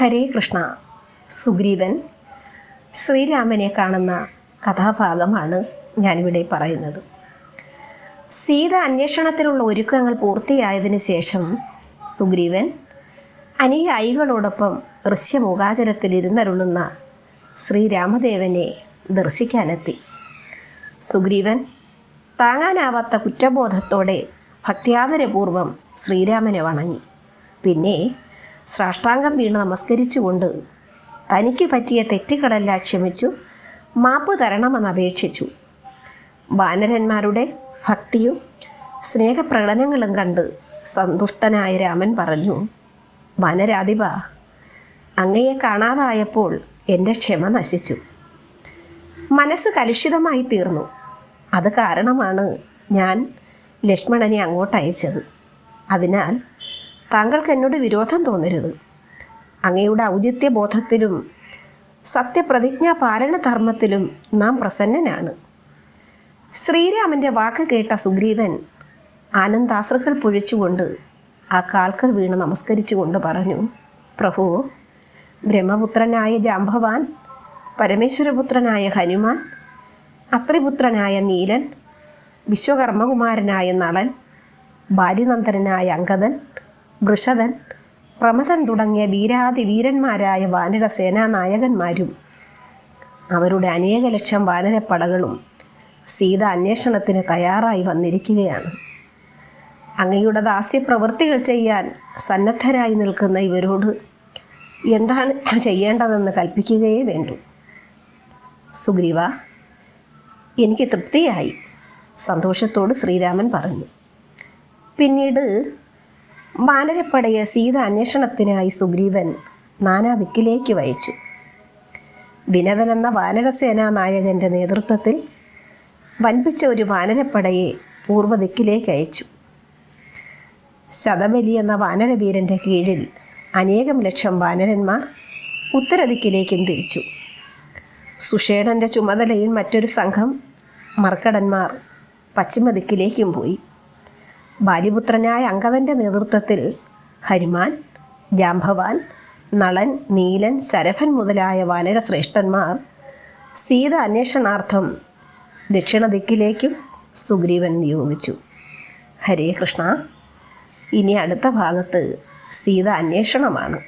ഹരേ കൃഷ്ണ. സുഗ്രീവൻ ശ്രീരാമനെ കാണുന്ന കഥാഭാഗമാണ് ഞാനിവിടെ പറയുന്നത്. സീത അന്വേഷണത്തിനുള്ള ഒരുക്കങ്ങൾ പൂർത്തിയായതിനു ശേഷം സുഗ്രീവൻ അനുയായികളോടൊപ്പം ഋഷ്യമുഖാചരത്തിൽ ഇരുന്നരുളുന്ന ശ്രീരാമദേവനെ ദർശിക്കാനെത്തി. സുഗ്രീവൻ താങ്ങാനാവാത്ത കുറ്റബോധത്തോടെ ഭക്ത്യാദരപൂർവം ശ്രീരാമനെ വണങ്ങി. പിന്നെ സാഷ്ടാംഗം വീണ് നമസ്കരിച്ചുകൊണ്ട് തനിക്ക് പറ്റിയ തെറ്റുകളെല്ലാം ക്ഷമിച്ചു മാപ്പ് തരണമെന്ന് അപേക്ഷിച്ചു. വാനരന്മാരുടെ ഭക്തിയും സ്നേഹപ്രകടനങ്ങളും കണ്ട് സന്തുഷ്ടനായ രാമൻ പറഞ്ഞു വാനരാധിപ അങ്ങയെ കാണാതായപ്പോൾ എന്റെ ക്ഷമ നശിച്ചു. മനസ്സ് കലുഷിതമായി തീർന്നു. അത് കാരണമാണ് ഞാൻ ലക്ഷ്മണനെ അങ്ങോട്ട് അയച്ചത് അതിനാൽ താങ്കൾക്ക് എന്നോട് വിരോധം തോന്നരുത്. അങ്ങയുടെ ഔചിത്യബോധത്തിലും സത്യപ്രതിജ്ഞാ പാലനധർമ്മത്തിലും നാം പ്രസന്നനാണ്. ശ്രീരാമന്റെ വാക്ക് കേട്ട സുഗ്രീവൻ ആനന്ദാശ്രുക്കൾ പൊഴിച്ചുകൊണ്ട് ആ കാൽക്കൽ വീണ് നമസ്കരിച്ചുകൊണ്ട് പറഞ്ഞു പ്രഭു ബ്രഹ്മപുത്രനായ ജാംഭവാൻ പരമേശ്വരപുത്രനായ ഹനുമാൻ അത്രിപുത്രനായ നീലൻ വിശ്വകർമ്മകുമാരനായ നളൻ ബാലിനന്ദനായ അങ്കദൻ വൃഷദൻ പ്രമഥൻ തുടങ്ങിയ വീരാതി വീരന്മാരായ വാനര സേനാനായകന്മാരും അവരുടെ അനേക ലക്ഷം വാനരപ്പടകളും സീത അന്വേഷണത്തിന് തയ്യാറായി വന്നിരിക്കുകയാണ്. അങ്ങയുടെ ദാസ്യപ്രവൃത്തികൾ ചെയ്യാൻ സന്നദ്ധരായി നിൽക്കുന്ന ഇവരോട് എന്താണ് ചെയ്യേണ്ടതെന്ന് കൽപ്പിക്കുകയേ വേണ്ടു. സുഗ്രീവ എനിക്ക് തൃപ്തിയായി. സന്തോഷത്തോട് ശ്രീരാമൻ പറഞ്ഞു. പിന്നീട് വാനരപ്പടയെ സീത അന്വേഷണത്തിനായി സുഗ്രീവൻ നാനാ ദിക്കിലേക്ക് വഹിച്ചു. എന്ന വാനരസേനാ നായകന്റെ നേതൃത്വത്തിൽ വൻപിച്ച ഒരു വാനരപ്പടയെ പൂർവദിക്കിലേക്ക് അയച്ചു. ശതബലി എന്ന വാനരവീരന്റെ കീഴിൽ അനേകം ലക്ഷം വാനരന്മാർ ഉത്തരദിക്കിലേക്കും തിരിച്ചു സുഷേണന്റെ ചുമതലയിൽ മറ്റൊരു സംഘം മർക്കടന്മാർ പശ്ചിമദിക്കിലേക്കും പോയി. ബാലിപുത്രനായ അങ്കദന്റെ നേതൃത്വത്തിൽ ഹനുമാൻ ജാംഭവാൻ നളൻ നീലൻ ശരഭൻ മുതലായ വാനരശ്രേഷ്ഠന്മാർ സീത അന്വേഷണാർത്ഥം ദക്ഷിണ ദിക്കിലേക്കും സുഗ്രീവൻ നിയോഗിച്ചു. ഹരേ കൃഷ്ണ. ഇനി അടുത്ത ഭാഗത്ത് സീത അന്വേഷണമാണ്.